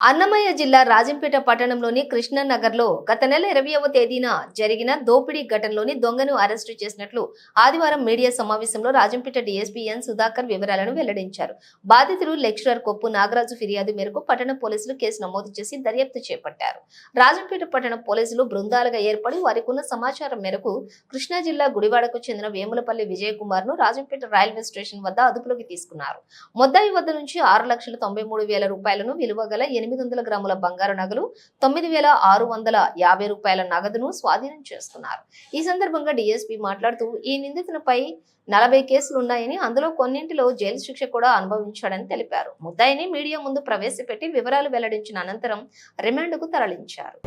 అన్నమయ్య జిల్లా రాజంపేట పట్టణంలోని కృష్ణనగర్లో గత నెల ఇరవయవ తేదీన జరిగిన దోపిడీ ఘటనలోని దొంగను అరెస్టు చేసినట్లు ఆదివారం మీడియా సమావేశంలో రాజంపేట డీఎస్పీ ఎన్ సుధాకర్ వివరాలను వెల్లడించారు. బాధితులు లెక్చరర్ కొప్పు నాగరాజు ఫిర్యాదు మేరకు పట్టణ పోలీసులు కేసు నమోదు చేసి దర్యాప్తు చేపట్టారు. రాజంపేట పట్టణ పోలీసులు బృందాలుగా ఏర్పడి వారికి ఉన్న సమాచారం మేరకు కృష్ణా జిల్లా గుడివాడకు చెందిన వేములపల్లి విజయ్ కుమార్ను రాజంపేట రైల్వే స్టేషన్ వద్ద అదుపులోకి తీసుకున్నారు. మొద్దాయి వద్ద నుంచి ఆరు లక్షల తొంభై మూడు వేల రూపాయలను విలువ గల ఎనిమిది వందల గ్రాముల బంగారు నగలు తొమ్మిది వేల ఆరు వందల యాభై రూపాయల నగదును స్వాధీనం చేసుకున్నారు ఈ సందర్భంగా డీఎస్పీ మాట్లాడుతూ ఈ నిందితునిపై నలభై కేసులు ఉన్నాయని అందులో కొన్నింటిలో జైలు శిక్ష కూడా అనుభవించాడని తెలిపారు. ముద్దాయిని మీడియా ముందు ప్రవేశపెట్టి వివరాలు వెల్లడించిన అనంతరం రిమాండ్కు తరలించారు.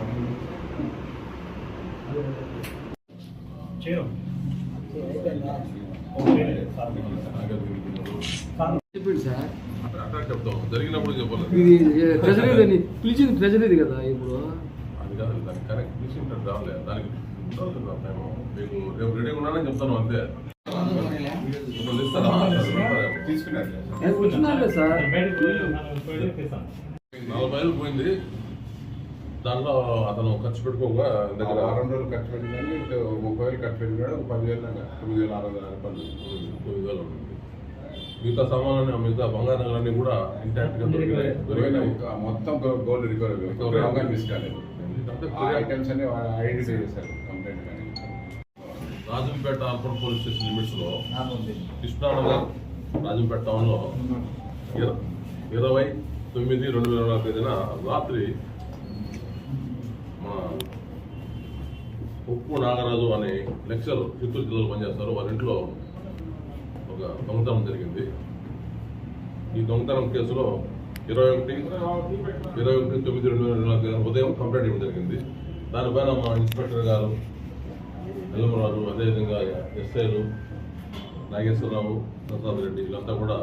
చేయరు చెప్పింది సార్. చెప్తాం జరిగినప్పుడు చెప్పలేదు ఇది ట్రెజరీ పిలిచింది ట్రెజరీ కదా ఇప్పుడు. అది కాదు దానికి కరెక్ట్ దానికి మేము. మీకు రేపు రెడీగా ఉన్నానని చెప్తాను అంతే. సార్. నలభై వేలు పోయింది. దాంట్లో అతను ఖర్చు పెట్టుకోగా దగ్గర వారం రోజులు ఖర్చు పెట్టిందని ఇటు ముప్పై వేలు ఖర్చు పెట్టినాడు ఒక పదివేలు తొమ్మిది వేల ఆరు వందల రూపాయలు తొమ్మిది వేలు మిగతా సామాన్లు మిగతా బంగారు నగలన్నీ కూడా ఇంటాక్ట్గా దొరికినాయి. మొత్తం గోల్డ్ రికవరీ ఐటమ్స్ అన్ని ఐడెంటిఫై చేశారు కంప్లైంట్ కానీ రాజంపేట అర్బన్ పోలీస్ స్టేషన్ లిమిట్స్లో కృష్ణానగర్ రాజంపేట టౌన్లో ఇర- ఇరవై తొమ్మిది రెండు వేల నాలుగు తేదీన రాత్రి మన ఉప్పు నాగరాజు అనే లెక్చర్ చిత్తూరు జిల్లాలో పనిచేస్తారు. వారి ఇంట్లో ఒక దొంగతనం జరిగింది. ఈ దొంగతనం కేసులో ఇరవై ఒకటి ఇరవై ఒకటి తొమ్మిది రెండు వేల నాలుగు ఉదయం కంప్లైంట్ ఇవ్వడం జరిగింది. దానిపైన మా ఇన్స్పెక్టర్ గారు ఎల్లమరాజు అదేవిధంగా ఎస్ఐలు నాగేశ్వరరావు ప్రసాద్ రెడ్డి వీళ్ళంతా కూడా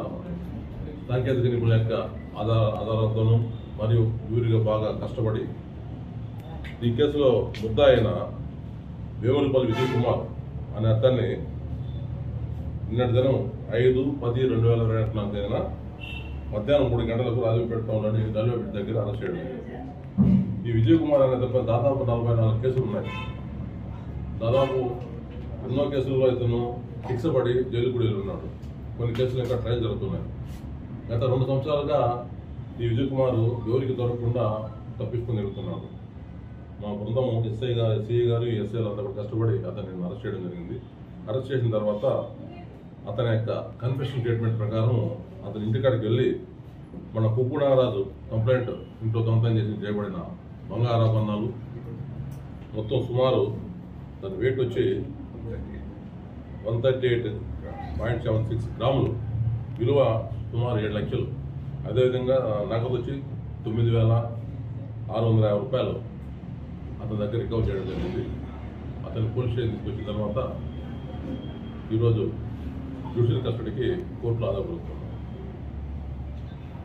సాంకేతిక నిపుణుల యొక్క ఆధార ఆధారంతోనూ మరియు వీరిగా బాగా కష్టపడి ఈ కేసులో ముద్ద అయిన వేములపల్లి విజయ్ కుమార్ అనే అతన్ని నిన్నటి దినం ఐదు పది రెండు వేల ఇరవై నాలుగు తేదీన మధ్యాహ్నం మూడు గంటలకు రాజంపేట టౌన్లోని రైల్వేపేట దగ్గర అరెస్ట్ చేయడం జరిగింది. ఈ విజయ్ కుమార్ అనే తప్ప దాదాపు నలభై నాలుగు కేసులు ఉన్నాయి. దాదాపు ఎన్నో కేసుల్లో ఇతను శిక్ష పడి జైలు కూడా ఉన్నాడు. కొన్ని కేసులు ఇంకా ట్రయల్ జరుగుతున్నాయి. గత రెండు సంవత్సరాలుగా ఈ విజయ్ కుమార్ ఎవరికి దొరకకుండా తప్పించుకుని తిరుగుతున్నాడు. మా బృందం ఎస్ఐ గారు సిఐ గారు ఎస్ఐలు అంతా కష్టపడి అతన్ని అరెస్ట్ చేయడం జరిగింది. అరెస్ట్ చేసిన తర్వాత అతని యొక్క కన్ఫెషన్ స్టేట్మెంట్ ప్రకారం అతని ఇంటికాడికి వెళ్ళి మన కుప్పు నాగరాజు కంప్లైంట్ ఇంట్లో కంప్లైంట్ చేసి చేయబడిన బంగారాభరణాలు మొత్తం సుమారు దాని వెయిట్ వచ్చి one thirty eight point seven six గ్రాములు. విలువ సుమారు ఏడు లక్షలు. అదేవిధంగా నగదు వచ్చి తొమ్మిది వేల ఆరు వందల యాభై రూపాయలు అతని దగ్గర రికవర్ చేయడం జరిగింది. అతని పోలీస్ స్టేషన్ తీసుకొచ్చిన తర్వాత ఈరోజు జ్యుడిషియల్ కస్టడీకి కోర్టులో ఆధారపడుతుంది